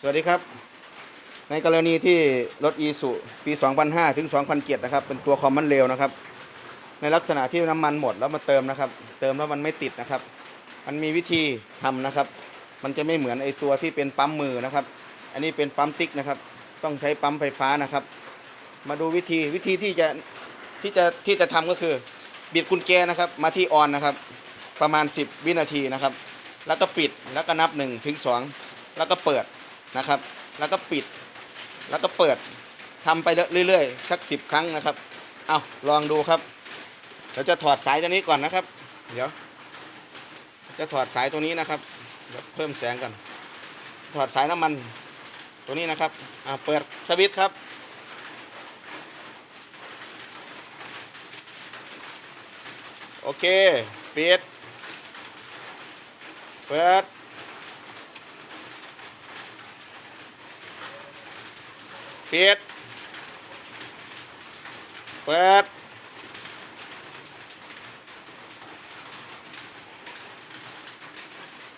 สวัสดีครับ ในกรณีที่รถอีสุปี 2005 ถึง 2007 นะครับ เป็นตัวคอมมันเร็วนะครับ ในลักษณะที่น้ำมันหมดแล้วมาเติมนะครับ เติมแล้วมันไม่ติดนะครับ มันมีวิธีทำนะครับ มันจะไม่เหมือนไอตัวที่เป็นปั๊มมือนะครับ อันนี้เป็นปั๊มติ๊กนะครับ ต้องใช้ปั๊มไฟฟ้านะครับ มาดูวิธีวิธีที่จะที่จะที่จะทำก็คือบิดกุญแจนะครับ มาที่ออนนะครับ ประมาณ 10 วินาทีนะครับ แล้วก็ปิดแล้วก็นับ1ถึง2แล้วก็เปิด นะครับ แล้วก็ปิด แล้วก็เปิดทำไปเรื่อยๆสักสิบครั้งนะครับ เอาลองดูครับเดี๋ยวจะถอดสายตัวนี้ก่อนนะครับ เดี๋ยว จะถอดสายตัวนี้นะครับเดี๋ยวเพิ่มแสงก่อน ถอดสายน้ำมันตัวนี้นะครับอ่าเปิดสวิตช์ครับ โอเคปิดเปิด ปิด เปิด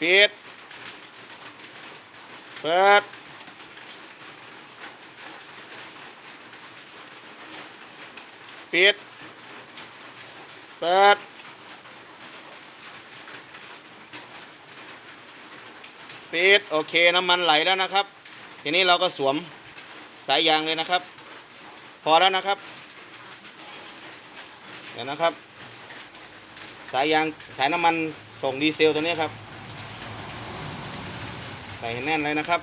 ปิด เปิด ปิด เปิด ปิด โอเค น้ำมันไหลแล้วนะครับ ทีนี้เราก็สวม สายยางเลยนะครับ พอแล้วนะครับ เดี๋ยวนะครับ สายยางสายน้ำมันส่งดีเซลตัวนี้ครับ ใส่แน่นเลยนะครับ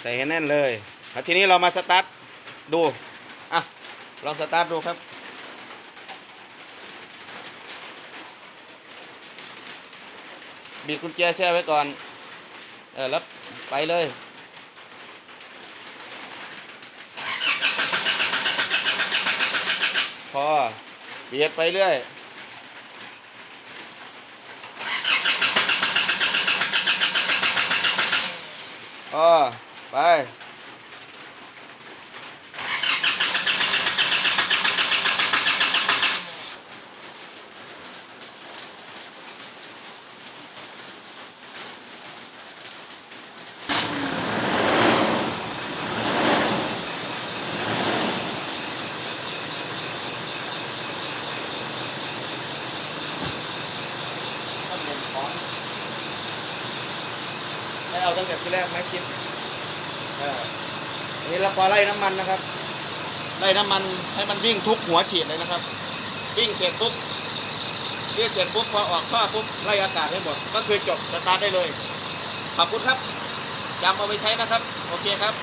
ใส่ให้แน่นเลยแล้วทีนี้เรามาสตาร์ทดู อะ ลองสตาร์ทดูครับ บิดกุญแจแช่ไว้ก่อน เออแล้วไปเลยพอเบียดไปเรื่อยพอไป้องเห็นไม่เอาตั้งแต่ที่แรกไหมคิดเอออันนี้เราพอไล่น้ำมันนะครับ ไล่น้ำมันให้มันวิ่งทุกหัวฉีดเลยนะครับ วิ่งเสร็จปุ๊บวิ่งเสร็จปุ๊บพอออกท่อปุ๊บไล่อากาศให้หมด ก็คือจบสตาร์ทได้เลย ขอบคุณครับจำเอาไปใช้นะครับ โอเคครับ